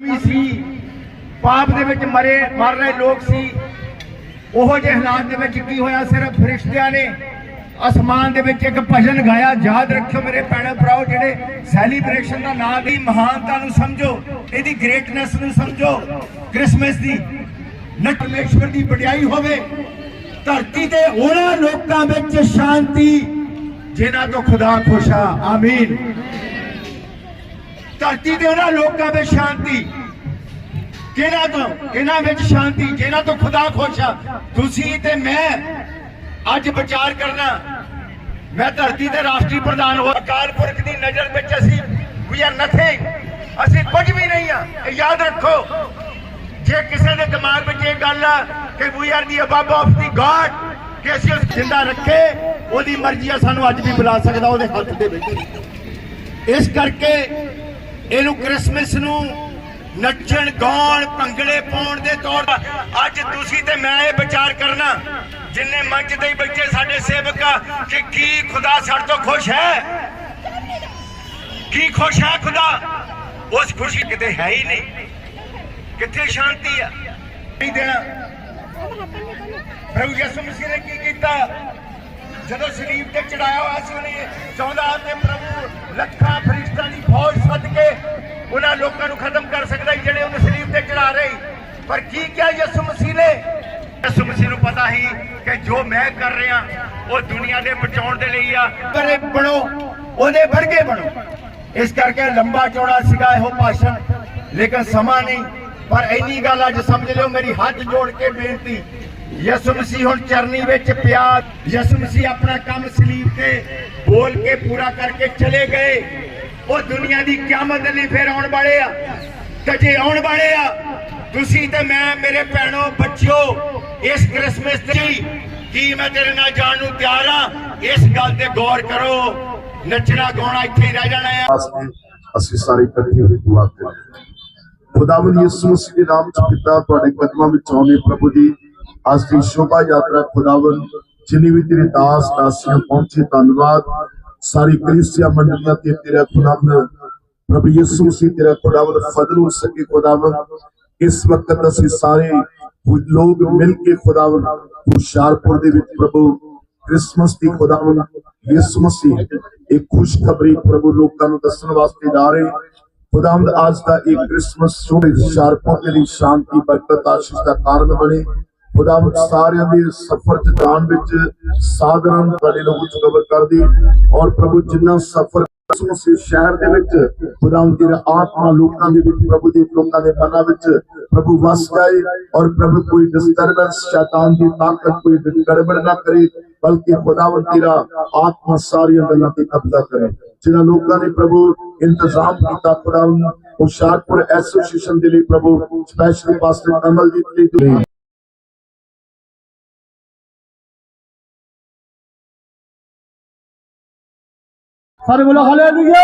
ਵੀ ਸੀ, ਪਾਪ ਦੇ ਵਿੱਚ ਮਰੇ, ਮਰ ਰਹੇ ਲੋਕ ਸੀ। ਉਹੋ ਜਿਹੇ ਹਾਲਾਤ ਦੇ ਵਿੱਚ ਕੀ ਹੋਇਆ? ਸਿਰਫ ਫਰਿਸ਼ਤਿਆਂ ਨੇ ਅਸਮਾਨ ਦੇ ਵਿੱਚ ਇੱਕ ਭਜਨ ਗਾਇਆ। ਯਾਦ ਰੱਖਿਓ ਮੇਰੇ ਭੈਣੋ, ਭਰਾਓ, ਜਿਹੜੇ ਸੈਲੀਬ੍ਰੇਸ਼ਨ ਦਾ ਨਾਮ ਦੀ ਮਹਾਨਤਾ ਨੂੰ ਸਮਝੋ, ਇਹਦੀ ਗ੍ਰੇਟਨੈਸ ਨੂੰ ਸਮਝੋ। ਕ੍ਰਿਸਮਸ ਦੀ ਨਟਮੇਸ਼ਵਰ ਦੀ ਵਡਿਆਈ ਹੋਵੇ, ਧਰਤੀ ਤੇ ਉਹਨਾਂ ਲੋਕਾਂ ਵਿੱਚ ਸ਼ਾਂਤੀ, ਜਿਨ੍ਹਾਂ ਤੋਂ ਖੁਦਾ ਖੁਸ਼ ਆ। ਆਮੀਨ। ਧਰਤੀ ਤੇ ਉਹਨਾਂ ਲੋਕਾਂ ਵਿੱਚ ਸ਼ਾਂਤੀ। ਕਿਹਨਾਂ ਤੋਂ? ਕਿਹਨਾਂ ਵਿੱਚ ਸ਼ਾਂਤੀ? ਜਿਨ੍ਹਾਂ ਤੋਂ ਖੁਦਾ ਖੁਸ਼ ਆ। ਤੁਸੀਂ ਤੇ ਮੈਂ ਅੱਜ ਵਿਚਾਰ ਕਰਨਾ। ਮੈਂ ਧਰਤੀ ਤੇ ਰਾਸ਼ਟਰੀ ਪ੍ਰਧਾਨ ਹੋ ਅਕਾਲ ਪੁਰਖ ਦੀ ਨਜ਼ਰ ਵਿੱਚ ਅਸੀਂ ਵੀ ਆਰ ਨਥਿੰਗ ਅਸੀਂ ਕੁਝ ਵੀ ਨਹੀਂ ਆ। ਇਹ ਯਾਦ ਰੱਖੋ। ਜੇ ਕਿਸੇ ਦੇ ਦਿਮਾਗ ਵਿੱਚ ਇਹ ਗੱਲ ਆ ਕਿ ਵੀ ਆਰ ਦੀ ਅਬਬ ਆਫ ਦੀ ਗॉड ਕਿ ਅਸੀਂ ਉਸ ਜਿੰਦਾ ਰੱਖੇ, ਉਹਦੀ ਮਰਜ਼ੀ ਆ ਸਾਨੂੰ ਅੱਜ ਵੀ ਬੁਲਾ ਸਕਦਾ ਉਹਦੇ ਹੱਥ ਦੇ ਵਿੱਚ। ਇਸ ਕਰਕੇ ਇਹਨੂੰ ਕ੍ਰਿਸਮਸ ਨੂੰ ਨੱਚਣ, ਗਾਉਣ, ਭੰਗੜੇ ਪਾਉਣ ਦੇ ਤੌਰ ਤੇ ਅੱਜ ਤੁਸੀਂ ਤੇ ਮੈਂ ਇਹ ਵਿਚਾਰ ਕਰਨਾ, ਜਿੰਨੇ ਮੰਚ ਤੇ ਹੀ ਸਾਡੇ ਸੇਵਕ ਕਿ ਕੀ ਖੁਦਾ ਸਾਡੇ ਤੋਂ ਖੁਸ਼ ਹੈ? ਕੀ ਖੁਸ਼ ਹੈ ਖੁਦਾ? ਉਸ ਖੁਸ਼ੀ ਕਿਤੇ ਹੈ ਹੀ ਨਹੀਂ। ਕਿੱਥੇ ਸ਼ਾਂਤੀ ਆ? ਨਹੀਂ ਦੇਣਾ। ਪ੍ਰਭੂ ਯਿਸੂ ਮਸੀਹ ਨੇ ਕੀ ਕੀਤਾ? ਜਦੋਂ ਸਲੀਬ ਤੇ ਚੜਾਇਆ ਹੋਇਆ ਸੀ ਉਹਨੇ ਚਾਹੁੰਦਾ ਤੇ ਪ੍ਰਭੂ ਲੱਖਾਂ ਫੌਜ ਸੱਦ ਕੇ ਉਹਨਾਂ ਲੋਕਾਂ ਨੂੰ ਖਤਮ ਕਰ ਸਕਦਾ ਜਿਹੜੇ ਉਹਨੂੰ ਸਲੀਬ ਤੇ ਚੜਾ ਰਹੇ ਪਰ ਕੀ ਕਿਹਾ ਯਿਸੂ ਮਸੀਹ ਨੇ? ਯਿਸੂ ਮਸੀਹ ਨੂੰ ਪਤਾ ਸੀ ਕਿ ਜੋ ਮੈਂ ਕਰ ਰਿਹਾ, ਉਹ ਦੁਨੀਆ ਦੇ ਬਚਾਉਣ ਦੇ ਲਈ ਆ। ਕਰੇ ਬਣੋ, ਉਹਦੇ ਵਰਗੇ ਬਣੋ। ਇਸ ਕਰਕੇ ਲੰਬਾ ਚੌੜਾ ਸੀਗਾ ਇਹੋ ਭਾਸ਼ਣ, ਲੇਕਿਨ ਸਮਾਂ ਨਹੀਂ। ਪਰ ਇੰਨੀ ਗੱਲ ਅੱਜ ਸਮਝ ਲਿਓ, ਮੇਰੀ ਹੱਥ ਜੋੜ ਕੇ ਬੇਨਤੀ, ਯਿਸੂ ਮਸੀਹ ਹੁਣ ਚਰਨੀ ਵਿੱਚ ਪਿਆ। ਯਿਸੂ ਮਸੀਹ ਆਪਣਾ ਕੰਮ ਸਲੀਬ ਤੇ ਬੋਲ ਕੇ ਪੂਰਾ ਕਰਕੇ ਚਲੇ ਗਏ। ਉਹ ਦੁਨੀਆ ਦੀ ਕਿਆਮਤ ਲਈ ਫਿਰ ਆਉਣ ਵਾਲੇ ਆ। ਤੇ ਜੇ ਆਉਣ ਵਾਲੇ ਆ, ਤੁਸੀਂ ਤੇ ਮੈਂ, ਮੇਰੇ ਭੈਣੋ, ਬੱਚਿਓ, ਇਸ ਕ੍ਰਿਸਮਸ ਤੇ ਕੀ ਮੈਂ ਤੇਰੇ ਨਾਲ ਜਾਣ ਨੂੰ ਤਿਆਰ ਆ, ਇਸ ਗੱਲ ਤੇ ਗੌਰ ਕਰੋ। ਨੱਚਣਾ, ਗਾਉਣਾ ਇੱਥੇ ਹੀ ਰਹਿ ਜਾਣਾ ਆ। ਅਸੀਂ ਸਾਰੇ ਇਕੱਠੇ ਹੋ ਕੇ ਦੁਆ ਕਰੀਏ ਖੁਦਾਵੰਦ ਯਿਸੂ ਮਸੀਹ ਦੇ ਨਾਮ ਚ ਪਿਤਾ ਤੁਹਾਡੇ ਕਦਮਾਂ ਵਿੱਚ ਆਉਣੇ, ਪ੍ਰਭੂ ਜੀ। ਅੱਜ ਦੀ ਸ਼ੋਭਾ ਯਾਤਰਾ ਖੁਦਾਵੰਦ, ਜਿੰਨੀ ਵੀ ਤੇਰੇ ਦਾਸ ਦਾਸੀਆਂ ਪਹੁੰਚੇ, ਧੰਨਵਾਦ। ਸਾਰੀ ਕਲੀਸਿਆ ਮੰਡਲੀਆਂ ਤੇ ਤੇਰਾ ਖੁਦਾਵੰਦ ਪ੍ਰਭੂ ਯਿਸੂ ਮਸੀਹ ਤੇਰਾ ਖੁਦਾਵੰਦ ਫਜ਼ਲ ਹੋ ਸਕੇ ਖੁਦਾਵੰਦ। ਇਸ ਵਕਤ ਅਸੀਂ ਸਾਰੇ ਲੋਕ ਮਿਲ ਕੇ ਖੁਦਾਵੰਦ ਹੁਸ਼ਿਆਰਪੁਰ ਦੇ ਵਿੱਚ ਪ੍ਰਭੂ ਕ੍ਰਿਸਮਸ ਦੀ ਖੁਦਾਵੰਦ ਯਿਸੂ ਮਸੀਹ ਇੱਕ ਖੁਸ਼ਖਬਰੀ ਪ੍ਰਭੂ ਲੋਕਾਂ ਨੂੰ ਦੱਸਣ ਵਾਸਤੇ ਜਾ ਰਹੇ ਖੁਦਾਵੰਦ, ਅੱਜ ਦਾ ਇਹ ਕ੍ਰਿਸਮਸ ਛੋੜੇ ਹੁਸ਼ਿਆਰਪੁਰ ਦੇ ਲਈ ਸ਼ਾਂਤੀ, ਬਰਕਤ, ਆਸ਼ੀਸ਼ ਦਾ ਕਾਰਨ ਬਣੇ। ਖੁਦਾਵੰਦ ਸਾਰਿਆਂ ਦੇ ਸਫ਼ਰ ਚ ਜਾਣ ਵਿੱਚ ਸਾਧਨ ਤੁਹਾਡੇ ਲੋਕ ਚ ਕਬਰ ਕਰਦੀ ਔਰ ਪ੍ਰਭੂ ਜਿੰਨਾ ਸਫ਼ਰ ਉਸੇ ਸ਼ਹਿਰ ਦੇ ਵਿੱਚ ਖੁਦਾਵੰਦ ਤੇਰਾ ਆਤਮਾ ਲੋਕਾਂ ਦੇ ਵਿੱਚ, ਪ੍ਰਭੂ ਦੇ ਲੋਕਾਂ ਦੇ ਮਨਾਂ ਵਿੱਚ ਪ੍ਰਭੂ ਵਸ ਜਾਏ ਔਰ ਪ੍ਰਭੂ ਕੋਈ ਡਿਸਟਰਬੈਂਸ ਸ਼ੈਤਾਨ ਦੀ ਤਾਕਤ, ਕੋਈ ਗੜਬੜ ਨਾ ਕਰੇ, ਬਲਕਿ ਖੁਦਾਵੰਦ ਤੇਰਾ ਆਤਮਾ ਸਾਰੀਆਂ ਗੱਲਾਂ ਤੇ ਕਬਜ਼ਾ ਕਰੇ। ਜਿਨ੍ਹਾਂ ਲੋਕਾਂ ਨੇ ਪ੍ਰਭੂ ਇੰਤਜ਼ਾਮ ਕੀਤਾ ਖੁਦਾਵੰਦ ਹੁਸ਼ਿਆਰਪੁਰ ਐਸੋਸੀਏਸ਼ਨ ਦੇ ਲਈ ਪ੍ਰਭੂ ਸਪੈਸ਼ਲੀ ਪਾਸਟਰ ਕਮਲਜੀਤ ਜੀ ਦੇ ਸਾਰੇ ਬੋਲੋ ਹਾਲੇਲੂਇਆ